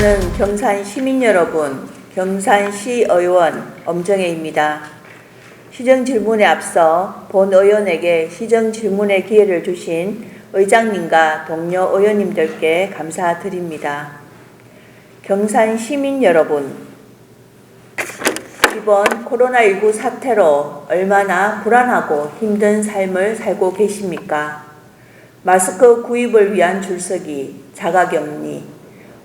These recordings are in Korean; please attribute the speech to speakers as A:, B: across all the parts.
A: 존경하는 경산 시민 여러분, 경산시 의원 엄정혜입니다. 시정 질문에 앞서 본 의원에게 시정 질문의 기회를 주신 의장님과 동료 의원님들께 감사드립니다. 경산 시민 여러분, 이번 코로나19 사태로 얼마나 불안하고 힘든 삶을 살고 계십니까? 마스크 구입을 위한 줄서기, 자가격리,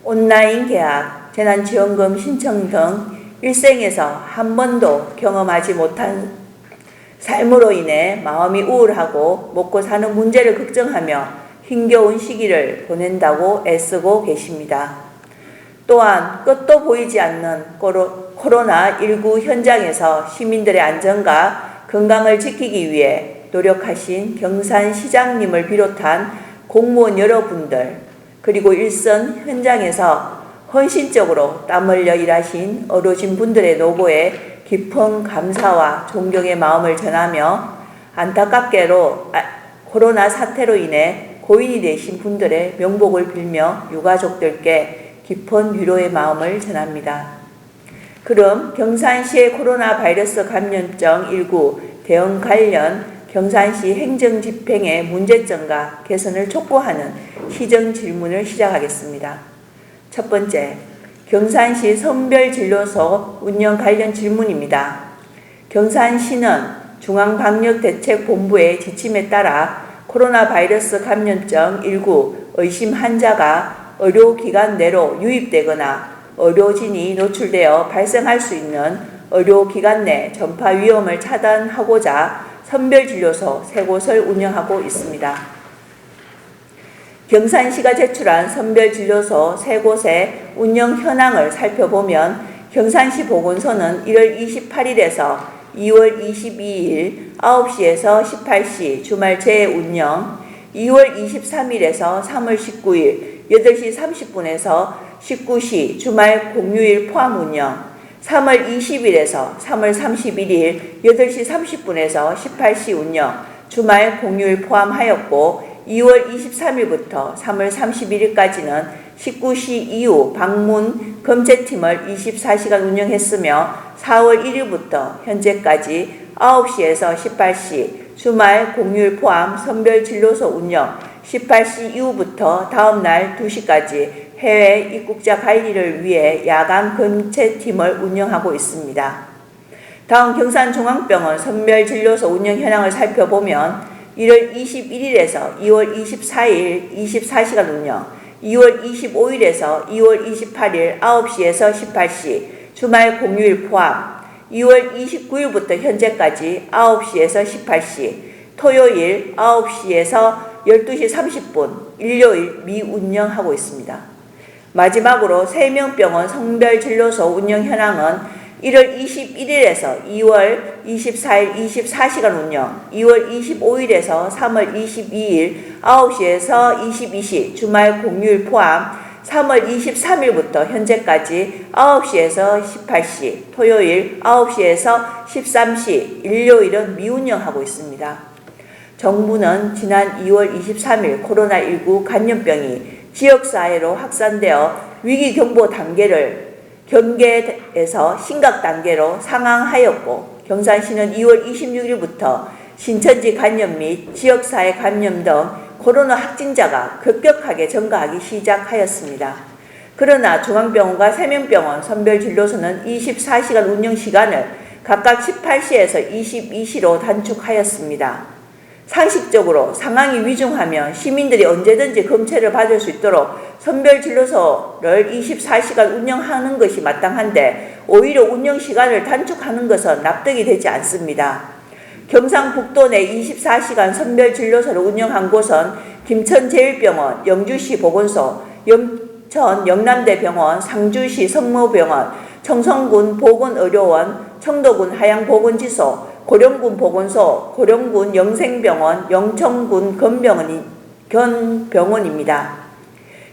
A: 온라인 계약, 재난지원금 신청 등 일생에서 한 번도 경험하지 못한 삶으로 인해 마음이 우울하고 먹고 사는 문제를 걱정하며 힘겨운 시기를 보낸다고 애쓰고 계십니다. 또한 끝도 보이지 않는 코로나19 현장에서 시민들의 안전과 건강을 지키기 위해 노력하신 경산시장님을 비롯한 공무원 여러분들, 그리고 일선 현장에서 헌신적으로 땀 흘려 일하신 어려진 분들의 노고에 깊은 감사와 존경의 마음을 전하며 안타깝게로 아, 코로나 사태로 인해 고인이 되신 분들의 명복을 빌며 유가족들께 깊은 위로의 마음을 전합니다. 그럼 경산시의 코로나 바이러스 감염증 19 대응 관련 경산시 행정 집행의 문제점과 개선을 촉구하는 시정 질문을 시작하겠습니다. 첫 번째, 경산시 선별진료소 운영 관련 질문입니다. 경산시는 중앙방역대책본부의 지침에 따라 코로나 바이러스 감염증 19 의심 환자가 의료기관 내로 유입되거나 의료진이 노출되어 발생할 수 있는 의료기관 내 전파 위험을 차단하고자 선별진료소 세 곳을 운영하고 있습니다. 경산시가 제출한 선별진료소 세 곳의 운영 현황을 살펴보면 경산시 보건소는 1월 28일에서 2월 22일 9시에서 18시 주말 재운영, 2월 23일에서 3월 19일 8시 30분에서 19시 주말 공휴일 포함 운영, 3월 20일에서 3월 31일 8시 30분에서 18시 운영, 주말 공휴일 포함하였고 2월 23일부터 3월 31일까지는 19시 이후 방문 검체팀을 24시간 운영했으며 4월 1일부터 현재까지 9시에서 18시 주말 공휴일 포함 선별진료소 운영 18시 이후부터 다음날 2시까지 해외 입국자 관리를 위해 야간 근체팀을 운영하고 있습니다. 다음 경산중앙병원 선별진료소 운영 현황을 살펴보면 1월 21일에서 2월 24일 24시간 운영, 2월 25일에서 2월 28일 9시에서 18시 주말 공휴일 포함, 2월 29일부터 현재까지 9시에서 18시, 토요일 9시에서 12시 30분, 일요일 미운영하고 있습니다. 마지막으로 세명병원 성별진료소 운영 현황은 1월 21일에서 2월 24일 24시간 운영, 2월 25일에서 3월 22일 9시에서 22시 주말 공휴일 포함, 3월 23일부터 현재까지 9시에서 18시, 토요일 9시에서 13시, 일요일은 미운영하고 있습니다. 정부는 지난 2월 23일 코로나19 감염병이 지역사회로 확산되어 위기경보 단계를 경계에서 심각 단계로 상황하였고 경산시는 2월 26일부터 신천지 감염 및 지역사회 감염 등 코로나 확진자가 급격하게 증가하기 시작하였습니다. 그러나 중앙병원과 세명병원 선별진료소는 24시간 운영시간을 각각 18시에서 22시로 단축하였습니다. 상식적으로 상황이 위중하면 시민들이 언제든지 검체를 받을 수 있도록 선별 진료소를 24시간 운영하는 것이 마땅한데 오히려 운영 시간을 단축하는 것은 납득이 되지 않습니다. 경상북도 내 24시간 선별 진료소를 운영한 곳은 김천제일병원, 영주시 보건소, 영천 영남대병원, 상주시 성모병원, 청성군 보건의료원, 청도군 하양보건지소, 고령군 보건소, 고령군 영생병원, 영천군 건병원이, 견병원입니다.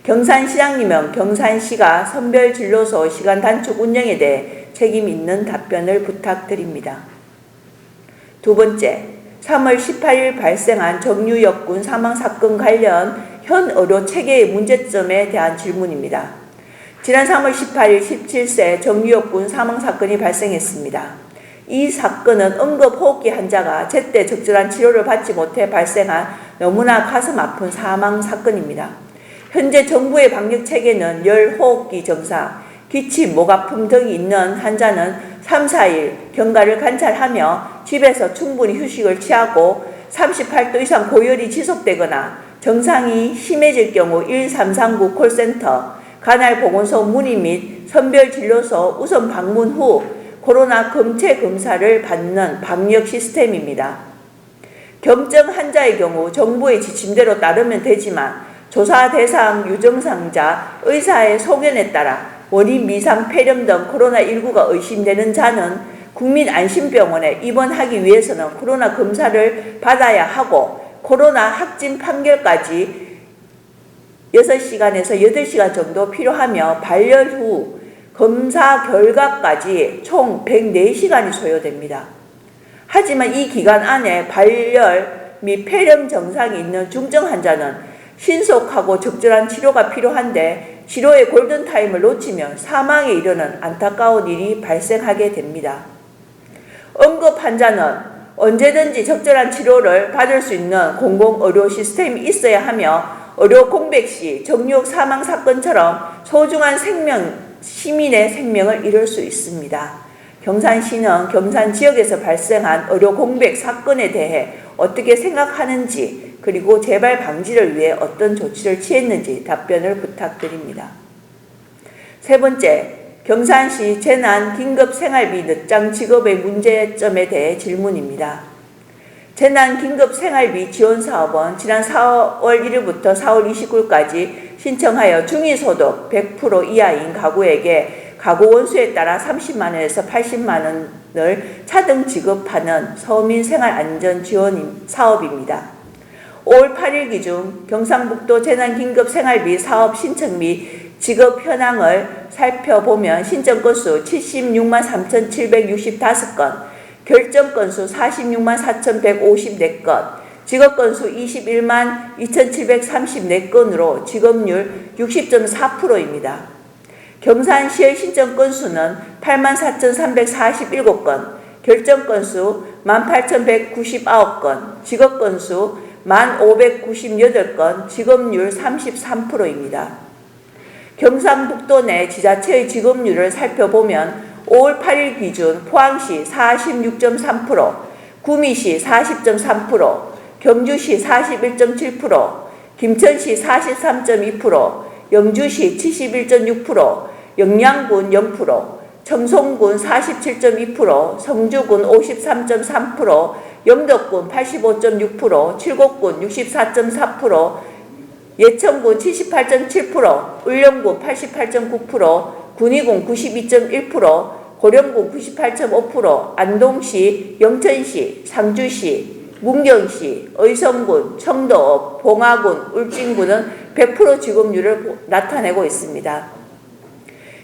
A: 경산시장님은 경산시가 선별진료소 시간 단축 운영에 대해 책임 있는 답변을 부탁드립니다. 두 번째, 3월 18일 발생한 정유역군 사망 사건 관련 현 의료 체계의 문제점에 대한 질문입니다. 지난 3월 18일 17세 정유엽군 사망 사건이 발생했습니다. 이 사건은 응급 호흡기 환자가 제때 적절한 치료를 받지 못해 발생한 너무나 가슴 아픈 사망 사건입니다. 현재 정부의 방역 체계는 열, 호흡기 증상, 기침, 목 아픔 등이 있는 환자는 3, 4일 경과를 관찰하며 집에서 충분히 휴식을 취하고 38도 이상 고열이 지속되거나 증상이 심해질 경우 1339 콜센터, 간알보건소 문의 및 선별진료소 우선 방문 후 코로나 검체 검사를 받는 방역 시스템입니다. 경증 환자의 경우 정부의 지침대로 따르면 되지만 조사 대상 유증상자 의사의 소견에 따라 원인 미상 폐렴 등 코로나19가 의심되는 자는 국민안심병원에 입원하기 위해서는 코로나 검사를 받아야 하고 코로나 확진 판결까지 6시간에서 8시간 정도 필요하며 발열 후 검사 결과까지 총 104시간이 소요됩니다. 하지만 이 기간 안에 발열 및 폐렴 증상이 있는 중증 환자는 신속하고 적절한 치료가 필요한데 치료의 골든타임을 놓치면 사망에 이르는 안타까운 일이 발생하게 됩니다. 응급 환자는 언제든지 적절한 치료를 받을 수 있는 공공의료 시스템이 있어야 하며 의료 공백 시 정육 사망 사건처럼 소중한 생명, 시민의 생명을 잃을 수 있습니다. 경산시는 경산 지역에서 발생한 의료 공백 사건에 대해 어떻게 생각하는지 그리고 재발 방지를 위해 어떤 조치를 취했는지 답변을 부탁드립니다. 세 번째, 경산시 재난 긴급 생활비 늦장 직업의 문제점에 대해 질문입니다. 재난 긴급 생활비 지원 사업은 지난 4월 1일부터 4월 29일까지 신청하여 중위소득 100% 이하인 가구에게 가구 원수에 따라 30만 원에서 80만 원을 차등 지급하는 서민 생활 안전 지원 사업입니다. 5월 8일 기준 경상북도 재난 긴급 생활비 사업 신청 및 지급 현황을 살펴보면 신청 건수 76만 3,765건, 결정 건수 46만 4,154건, 직업 건수 21만 2,734건으로 직업률 60.4%입니다. 경산 시의 신청 건수는 8만 4,347건, 결정 건수 18,199건, 직업 건수 1,598건, 직업률 33%입니다. 경상북도 내 지자체의 지급률을 살펴보면 5월 8일 기준 포항시 46.3%, 구미시 40.3%, 경주시 41.7%, 김천시 43.2%, 영주시 71.6%, 영양군 0%, 청송군 47.2%, 성주군 53.3%, 영덕군 85.6%, 칠곡군 64.4%, 예천군 78.7%, 울릉군 88.9%, 군위군 92.1%, 고령군 98.5%, 안동시, 영천시, 상주시, 문경시, 의성군, 청도읍, 봉화군, 울진군은 100% 지급률을 나타내고 있습니다.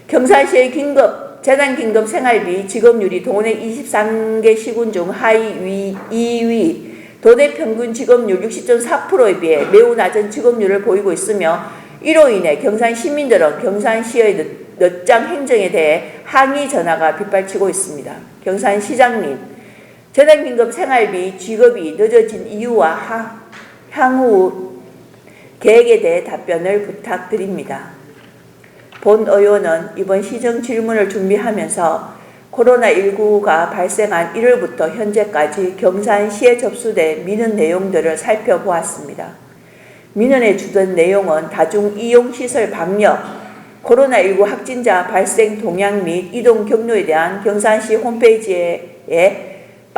A: 경산시의 긴급, 재난 긴급 생활비 지급률이 동네 23개 시군 중 하위 2위, 도내 평균 직업률 60.4%에 비해 매우 낮은 직업률을 보이고 있으며 이로 인해 경산 시민들은 경산시의 늦, 늦장 행정에 대해 항의 전화가 빗발치고 있습니다. 경산시장님, 재난긴급 생활비 지급이 늦어진 이유와 하, 향후 계획에 대해 답변을 부탁드립니다. 본 의원은 이번 시정 질문을 준비하면서 코로나19가 발생한 1월부터 현재까지 경산시에 접수된 민원 내용들을 살펴보았습니다. 민원에 주던 내용은 다중이용시설 방역, 코로나19 확진자 발생 동향 및 이동 경로에 대한 경산시 홈페이지의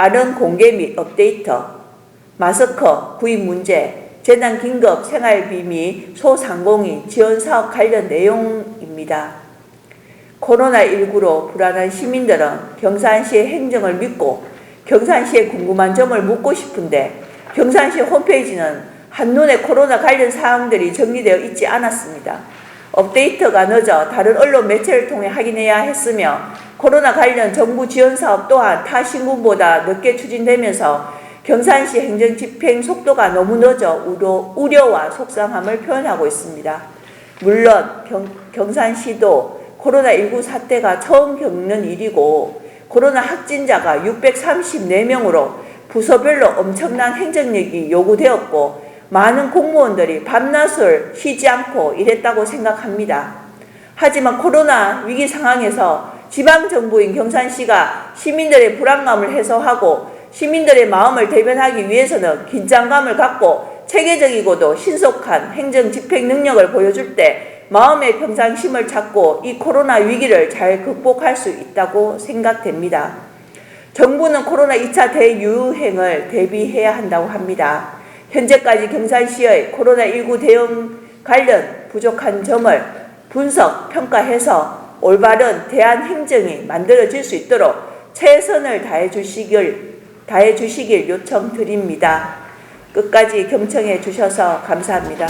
A: 빠른 공개 및 업데이터, 마스크 구입 문제, 재난 긴급 생활비 및 소상공인 지원 사업 관련 내용입니다. 코로나19로 불안한 시민들은 경산시의 행정을 믿고 경산시에 궁금한 점을 묻고 싶은데 경산시 홈페이지는 한눈에 코로나 관련 사항들이 정리되어 있지 않았습니다. 업데이트가 늦어 다른 언론 매체를 통해 확인해야 했으며 코로나 관련 정부 지원 사업 또한 타 신군보다 늦게 추진되면서 경산시 행정 집행 속도가 너무 늦어 우려, 우려와 속상함을 표현하고 있습니다. 물론 경, 경산시도 코로나19 사태가 처음 겪는 일이고 코로나 확진자가 634명으로 부서별로 엄청난 행정력이 요구되었고 많은 공무원들이 밤낮을 쉬지 않고 일했다고 생각합니다. 하지만 코로나 위기 상황에서 지방정부인 경산시가 시민들의 불안감을 해소하고 시민들의 마음을 대변하기 위해서는 긴장감을 갖고 체계적이고도 신속한 행정 집행 능력을 보여줄 때 마음의 평상심을 찾고 이 코로나 위기를 잘 극복할 수 있다고 생각됩니다. 정부는 코로나 2차 대유행을 대비해야 한다고 합니다. 현재까지 경산시의 코로나19 대응 관련 부족한 점을 분석, 평가해서 올바른 대안 행정이 만들어질 수 있도록 최선을 다해 주시길, 다해 주시길 요청드립니다. 끝까지 경청해 주셔서 감사합니다.